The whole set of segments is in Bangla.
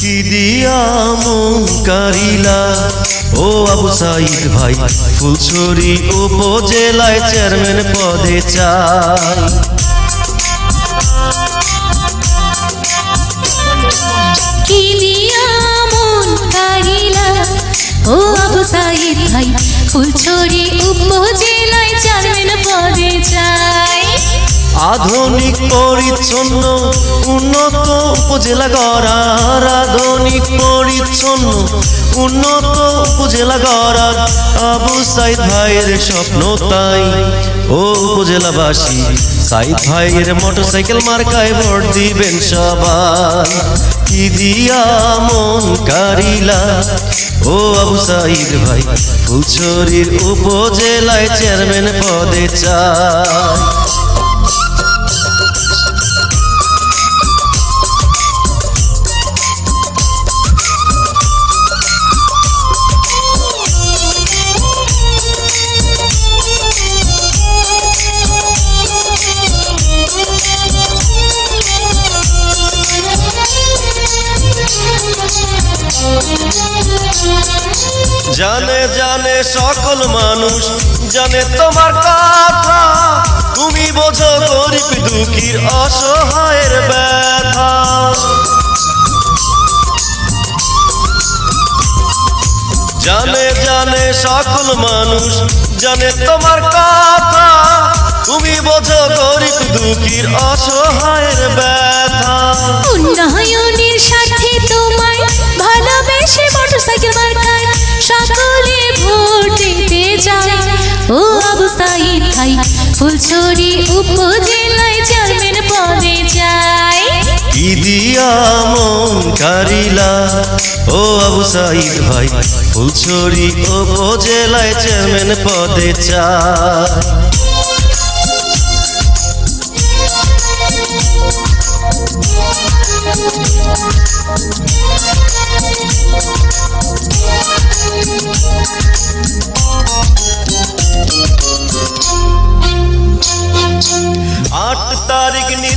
কি দিয়া মন কারিলা ও আবু সাইদ ভাই, ফুলছড়ি উপজেলায় চেয়ারম্যান পদে চাই। কি দিয়া মন কারিলা ও আবু সাইদ ভাই, ফুলছড়ি উপজেলায় পরিচ্ছন্ন, উন্নত উপজেলা গড়ার আধুনিক পরিচ্ছন্ন, উন্নত উপজেলা গড়ার আবু সাইদ ভাইয়ের স্বপ্ন তাই। ও উপজেলাবাসী, সাইদ ভাইয়ের মোটরসাইকেল মার্কায় ভোট দিবেন সবাই। কি দিয়া মন কারিলা? ও আবু সাইদ ভাই, ফুলছড়ির উপজেলায় চেয়ারম্যান পদে চায় জানে জানে সকল মানুষ, জানে তোমার কথা। তুমি বোঝো গরিব দুঃখীর অসহায়ের ব্যথা। জানে জানে সকল মানুষ, জানে তোমার কথা। তুমি বোঝো গরিব দুঃখীর অসহায়ের ব্যথা। ফুলছড়ি উপজেলায় চেয়ারম্যান পদে যায় কি দিয়া মন কারিলা, ও আবু সাইদ ভাই, ফুলছড়ি উপজেলায় চেয়ারম্যান পদে চায়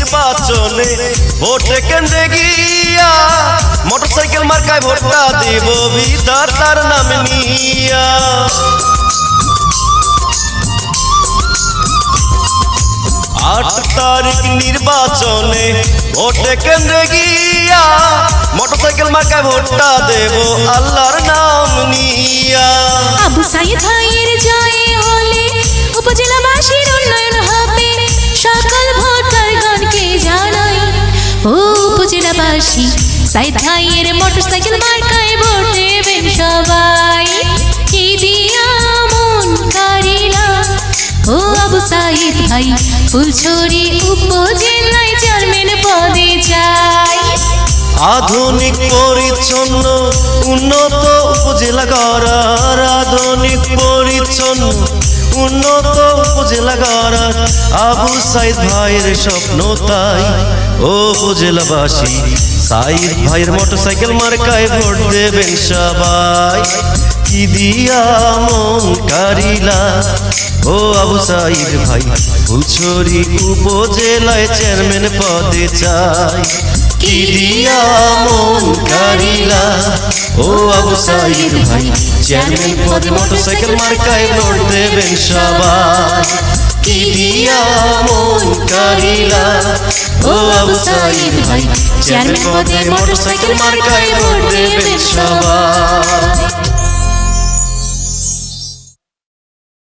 নির্বাচনে ভোটে কেন্দ্রে গিয়া মোটরসাইকেল মার্কায় ভোটটা দেব বিধার তার নাম নিয়া। আট তারিখ নির্বাচনে ভোটে কেন্দ্রে গিয়া মোটরসাইকেল মার্কায় ভোটটা দেব আল্লাহর নাম নিয়া। আবু সাইদ ভাইয়ের উপজেলাবাসী সাইদ ভাইয়ের মোটরসাইকেল মার্কায় ভোট দেবেন সবাই। কি দিয়া মন কারিলা ও আবু সাইদ ভাই, ফুলছড়ি উপজেলায় চেয়ারম্যান পদে আধুনিক পরিচ্ছন্ন, উন্নত উপজেলা গড়ার আধুনিক পরিচ্ছন্ন, উন্নত উপজেলা গড়ার আবু সাইদ ভাইয়ের স্বপ্ন তাই। ও উপজেলাবাসী, সাইদ ভাইয়ের মোটরসাইকেল মার্কায় ভোট দেবেন সবাই। কি দিয়া মন কারিলা? ও আবু সাইদ ভাই, ফুলছড়ি উপজেলায় চেয়ারম্যান পদে চাই। কি দিয়া মন কারিলা। ও আবু সাইদ ভাই চেয়ারম্যান পদে মোটরসাইকেল মার্কায় ভোট দেবেন সবাই কি দিয়া মন কারিলা। দেবেন সবাই